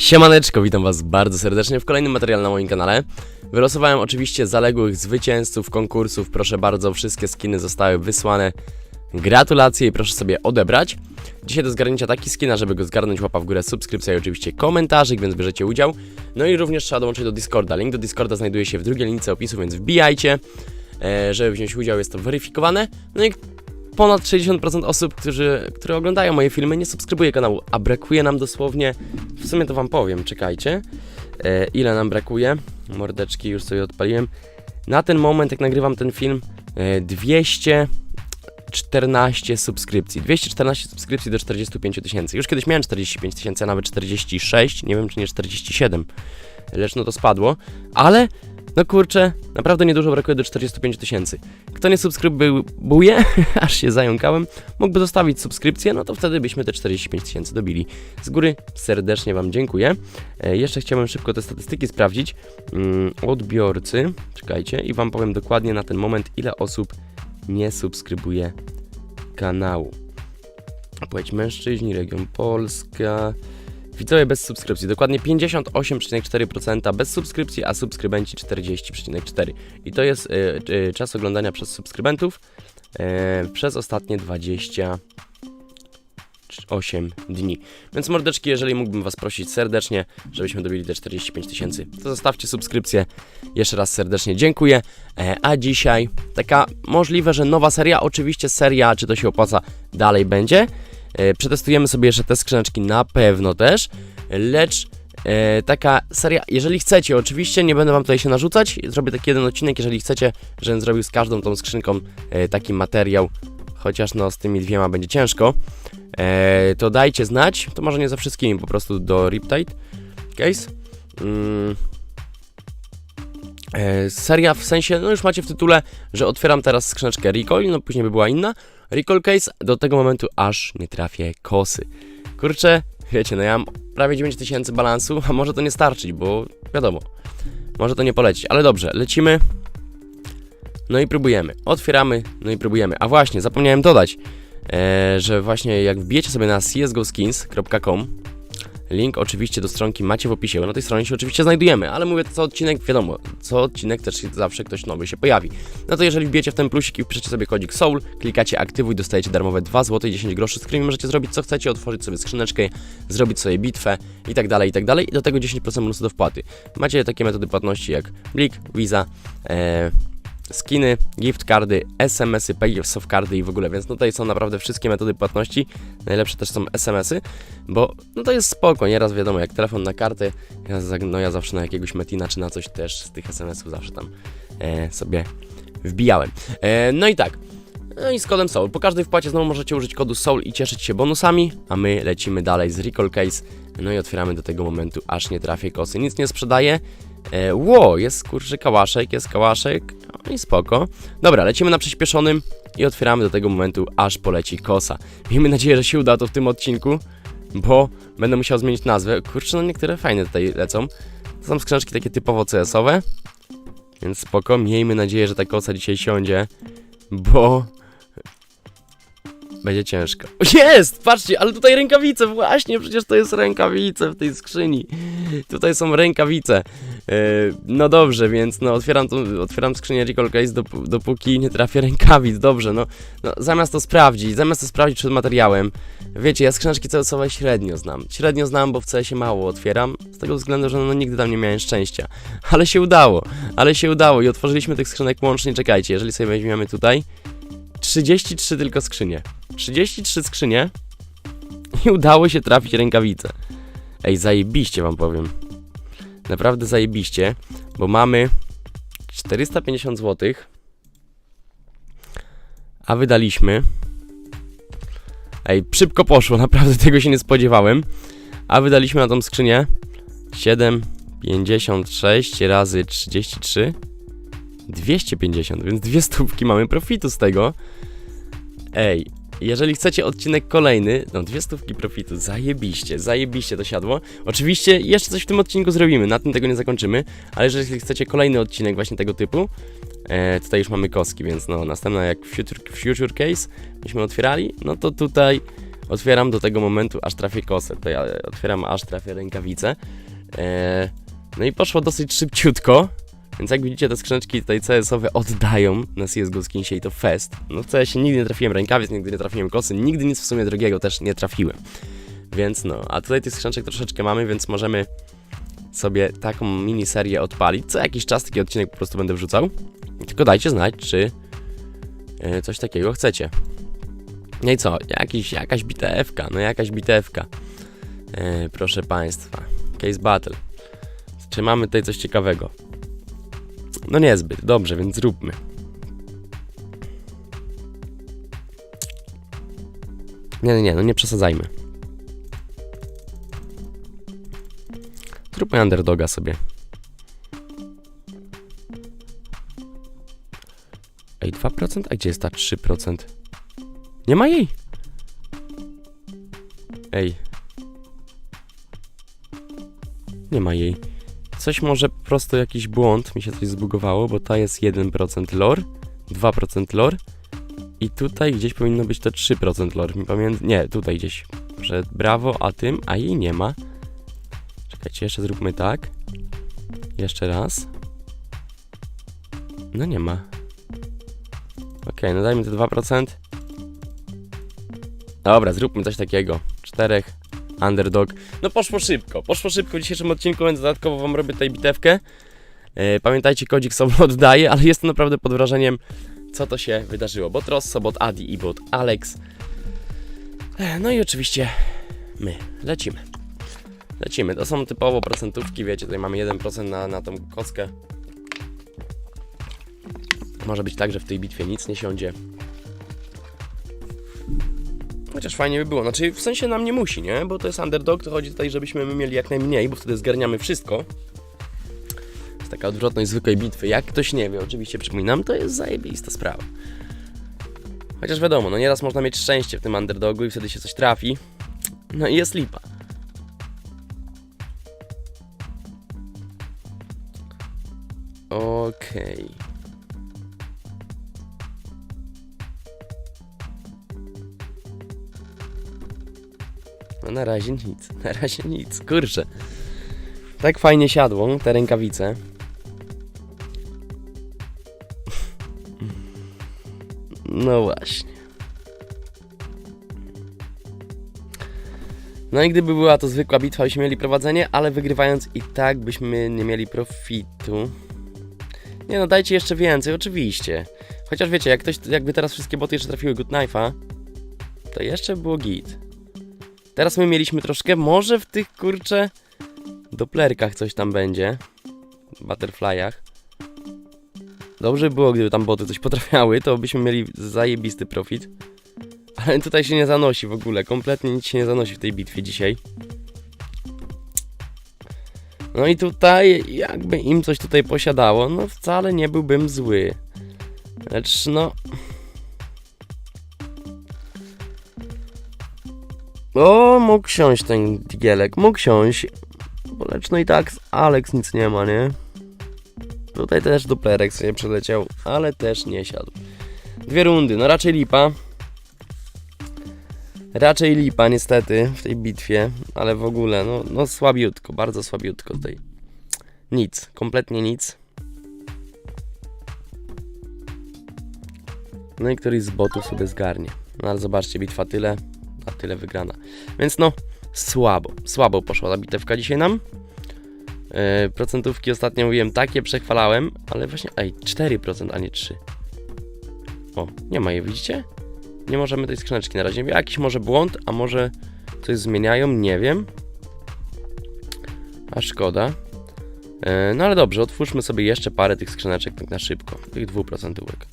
Siemaneczko, witam was bardzo serdecznie w kolejnym materiale na moim kanale. Wylosowałem oczywiście zaległych zwycięzców konkursów, proszę bardzo, wszystkie skiny zostały wysłane. Gratulacje i proszę sobie odebrać. Dzisiaj do zgarnięcia taki skina, żeby go zgarnąć łapa w górę, subskrypcja i oczywiście komentarzyk, więc bierzecie udział. No i również trzeba dołączyć do Discorda. Link do Discorda znajduje się w drugiej linijce opisu, więc wbijajcie, e, żeby wziąć udział, jest to weryfikowane. No i ponad 60% osób, którzy, które oglądają moje filmy, nie subskrybuje kanału, a brakuje nam dosłownie, w sumie to wam powiem, czekajcie, e, ile nam brakuje, mordeczki już sobie odpaliłem, na ten moment, jak nagrywam ten film, e, 214 subskrypcji, 214 subskrypcji do 45 tysięcy, już kiedyś miałem 45 tysięcy, a nawet 46, nie wiem czy nie 47, lecz no to spadło, ale no kurczę, naprawdę niedużo brakuje do 45 tysięcy. Kto nie subskrybuje, aż się zająkałem, mógłby zostawić subskrypcję, no to wtedy byśmy te 45 tysięcy dobili. Z góry serdecznie Wam dziękuję. E, jeszcze chciałbym szybko te statystyki sprawdzić. Mm, odbiorcy, czekajcie, i Wam powiem dokładnie na ten moment, ile osób nie subskrybuje kanału. Płeć mężczyźni, region Polska. Widzowie bez subskrypcji, dokładnie 58,4% bez subskrypcji, a subskrybenci 40,4%. I to jest y, y, czas oglądania przez subskrybentów y, przez ostatnie 28 dni. Więc mordeczki, jeżeli mógłbym Was prosić serdecznie, żebyśmy dobili te 45 tysięcy, to zostawcie subskrypcję. Jeszcze raz serdecznie dziękuję. E, a dzisiaj taka możliwe, że nowa seria, oczywiście seria, czy to się opłaca, dalej będzie. E, Przetestujemy sobie jeszcze te skrzyneczki na pewno też, lecz e, taka seria, jeżeli chcecie, oczywiście nie będę wam tutaj się narzucać, zrobię taki jeden odcinek, jeżeli chcecie, żebym zrobił z każdą tą skrzynką e, taki materiał, chociaż no z tymi dwiema będzie ciężko, e, to dajcie znać, to może nie za wszystkimi, po prostu do Riptide Case. Mm. E, seria w sensie, no już macie w tytule, że otwieram teraz skrzyneczkę Recoil, no później by była inna, Recall Case do tego momentu, aż nie trafię kosy. Kurczę, wiecie, no ja mam prawie 9000 balansu, a może to nie starczyć, bo wiadomo, może to nie polecieć, ale dobrze, lecimy. No i próbujemy. Otwieramy, no i próbujemy. A właśnie, zapomniałem dodać, e, że właśnie jak wbijecie sobie na csgoskins.com Link oczywiście do stronki macie w opisie, na tej stronie się oczywiście znajdujemy, ale mówię co odcinek, wiadomo, co odcinek też zawsze ktoś nowy się pojawi. No to jeżeli wbijecie w ten plusik i wpiszecie sobie kodzik SOUL, klikacie aktywuj, dostajecie darmowe 2 zł i 10 groszy, z którymi możecie zrobić co chcecie, otworzyć sobie skrzyneczkę, zrobić sobie bitwę i tak dalej, i tak dalej i do tego 10% bonusu do wpłaty. Macie takie metody płatności jak Blik, Visa, e, skiny, gift cardy, SMS-y, pay soft cardy i w ogóle, więc tutaj są naprawdę wszystkie metody płatności. Najlepsze też są SMS-y, bo no to jest spoko, nieraz wiadomo, jak telefon na za- no ja zawsze na jakiegoś Metina czy na coś też z tych SMS-ów zawsze tam e, sobie wbijałem. E, no i tak. No i z kodem SOUL. Po każdej wpłacie znowu możecie użyć kodu SOUL i cieszyć się bonusami, a my lecimy dalej z Recall Case. No i otwieramy do tego momentu, aż nie trafię kosy. Nic nie sprzedaję. E, ło, jest kurczę kałaszek, jest kałaszek. No i spoko. Dobra, lecimy na przyspieszonym i otwieramy do tego momentu, aż poleci kosa. Miejmy nadzieję, że się uda to w tym odcinku, bo będę musiał zmienić nazwę. Kurczę, no niektóre fajne tutaj lecą. To są skrzyneczki takie typowo CS-owe, więc spoko. Miejmy nadzieję, że ta kosa dzisiaj siądzie, bo będzie ciężko. Jest! Patrzcie, ale tutaj rękawice, właśnie, przecież to jest rękawice w tej skrzyni. Tutaj są rękawice. E, no dobrze, więc no otwieram, tu, otwieram skrzynię Recall Case dop- dopóki nie trafię rękawic. Dobrze, no, no zamiast to sprawdzić, zamiast to sprawdzić przed materiałem. Wiecie, ja skrzyneczki CS-owe średnio znam. Średnio znam, bo w CS-ie mało otwieram, z tego względu, że no nigdy tam nie miałem szczęścia. Ale się udało, ale się udało i otworzyliśmy tych skrzynek łącznie, czekajcie, jeżeli sobie weźmiemy tutaj 33 tylko skrzynie. 33 skrzynie i udało się trafić rękawice. Ej, zajebiście wam powiem. Naprawdę zajebiście, bo mamy 450 zł, a wydaliśmy. Ej, szybko poszło, naprawdę tego się nie spodziewałem. A wydaliśmy na tą skrzynię 7,56 razy 33 250, więc dwie stówki mamy profitu z tego. Ej, jeżeli chcecie odcinek kolejny, no dwie stówki profitu, zajebiście, zajebiście to siadło. Oczywiście jeszcze coś w tym odcinku zrobimy, na tym tego nie zakończymy, ale jeżeli chcecie kolejny odcinek właśnie tego typu, e, tutaj już mamy koski, więc no następna jak Future, future Case, myśmy otwierali, no to tutaj otwieram do tego momentu, aż trafię kosę. To ja otwieram, aż trafię rękawicę. E, no i poszło dosyć szybciutko. Więc jak widzicie, te skrzyneczki tutaj CS-owe oddają na CSGO Skinsie i to fest. No w CS-ie nigdy nie trafiłem rękawic, nigdy nie trafiłem kosy, nigdy nic w sumie drogiego też nie trafiłem. Więc no, a tutaj tych skrzyneczek troszeczkę mamy, więc możemy sobie taką miniserię odpalić. Co jakiś czas taki odcinek po prostu będę wrzucał. Tylko dajcie znać, czy e, coś takiego chcecie. No i co? Jakiś, jakaś bitewka, no jakaś bitewka. E, proszę Państwa. Case Battle. Czy mamy tutaj coś ciekawego? No niezbyt, dobrze, więc zróbmy. Nie, nie, nie, no nie przesadzajmy. Zróbmy underdoga sobie. Ej, 2%? A gdzie jest ta 3%? Nie ma jej! Ej. Nie ma jej. Coś może po prostu jakiś błąd, mi się coś zbugowało, bo ta jest 1% lore, 2% lore i tutaj gdzieś powinno być to 3% lore. Mi pamiętam, nie, tutaj gdzieś. Że brawo, a tym, a jej nie ma. Czekajcie, jeszcze zróbmy tak. Jeszcze raz. No nie ma. Okej, no dajmy te 2%. Dobra, zróbmy coś takiego. Czterech. Underdog. No poszło szybko, poszło szybko w dzisiejszym odcinku, więc dodatkowo wam robię tutaj bitewkę. E, pamiętajcie, kodzik sobie oddaję, ale jestem naprawdę pod wrażeniem, co to się wydarzyło. Bot Rosso, bot Adi i bot Alex. E, no i oczywiście my lecimy. Lecimy. To są typowo procentówki, wiecie, tutaj mamy 1% na, na tą kostkę. Może być tak, że w tej bitwie nic nie siądzie. Chociaż fajnie by było. Znaczy, w sensie nam nie musi, nie? Bo to jest underdog, to chodzi tutaj, żebyśmy my mieli jak najmniej, bo wtedy zgarniamy wszystko. Jest taka odwrotność zwykłej bitwy. Jak ktoś nie wie, oczywiście przypominam, to jest zajebista sprawa. Chociaż wiadomo, no nieraz można mieć szczęście w tym underdogu i wtedy się coś trafi. No i jest lipa. Okej. No na razie nic, na razie nic, kurczę. Tak fajnie siadło, te rękawice. No właśnie. No i gdyby była to zwykła bitwa, byśmy mieli prowadzenie, ale wygrywając i tak byśmy nie mieli profitu. Nie no, dajcie jeszcze więcej, oczywiście. Chociaż wiecie, jak ktoś, jakby teraz wszystkie boty jeszcze trafiły Good Knife'a, to jeszcze było git. Teraz my mieliśmy troszkę, może w tych kurcze doplerkach coś tam będzie. Butterflyach. Dobrze by było, gdyby tam boty coś potrafiały, to byśmy mieli zajebisty profit. Ale tutaj się nie zanosi w ogóle, kompletnie nic się nie zanosi w tej bitwie dzisiaj. No i tutaj, jakby im coś tutaj posiadało, no wcale nie byłbym zły. Lecz no... O, mógł siąść ten digielek, mógł siąść. Lecz no i tak z Alex nic nie ma, nie? Tutaj też duplerek sobie przeleciał, ale też nie siadł. Dwie rundy, no raczej lipa. Raczej lipa niestety w tej bitwie, ale w ogóle, no, no słabiutko, bardzo słabiutko tutaj. Nic, kompletnie nic. No i któryś z botów sobie zgarnie. No ale zobaczcie, bitwa tyle, a tyle wygrana. Więc no, słabo, słabo poszła ta bitewka dzisiaj nam. Yy, procentówki ostatnio mówiłem, takie przechwalałem, ale właśnie, ej, 4%, a nie 3. O, nie ma je, widzicie? Nie możemy tej skrzyneczki na razie. Jakiś może błąd, a może coś zmieniają, nie wiem. A szkoda. E, no ale dobrze, otwórzmy sobie jeszcze parę tych skrzyneczek tak na szybko. Tych dwuprocentówek.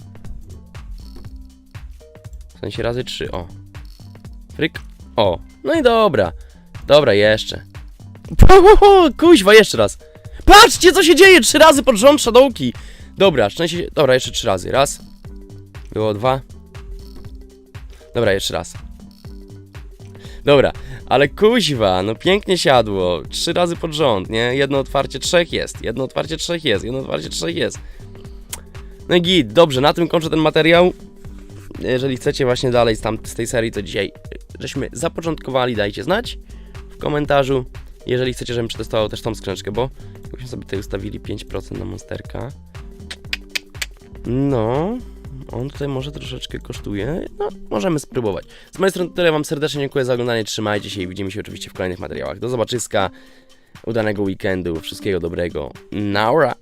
W sensie razy trzy, o. Fryk. O. No i dobra. Dobra, jeszcze. O, kuźwa, jeszcze raz. Patrzcie, co się dzieje! Trzy razy pod rząd Shadowki. Dobra, szczęście... Dobra, jeszcze trzy razy. Raz. Było dwa. Dobra, jeszcze raz. Dobra, ale kuźwa, no pięknie siadło. Trzy razy pod rząd, nie? Jedno otwarcie trzech jest, jedno otwarcie trzech jest, jedno otwarcie trzech jest. No i git, dobrze, na tym kończę ten materiał. Jeżeli chcecie właśnie dalej z, tam, z tej serii, to dzisiaj żeśmy zapoczątkowali, dajcie znać w komentarzu. Jeżeli chcecie, żebym przetestował też tą skrzyneczkę, bo jakbyśmy sobie tutaj ustawili 5% na monsterka. No, on tutaj może troszeczkę kosztuje. No, możemy spróbować. Z mojej strony tyle, wam serdecznie dziękuję za oglądanie, trzymajcie się i widzimy się oczywiście w kolejnych materiałach. Do zobaczyska, udanego weekendu, wszystkiego dobrego. Naura!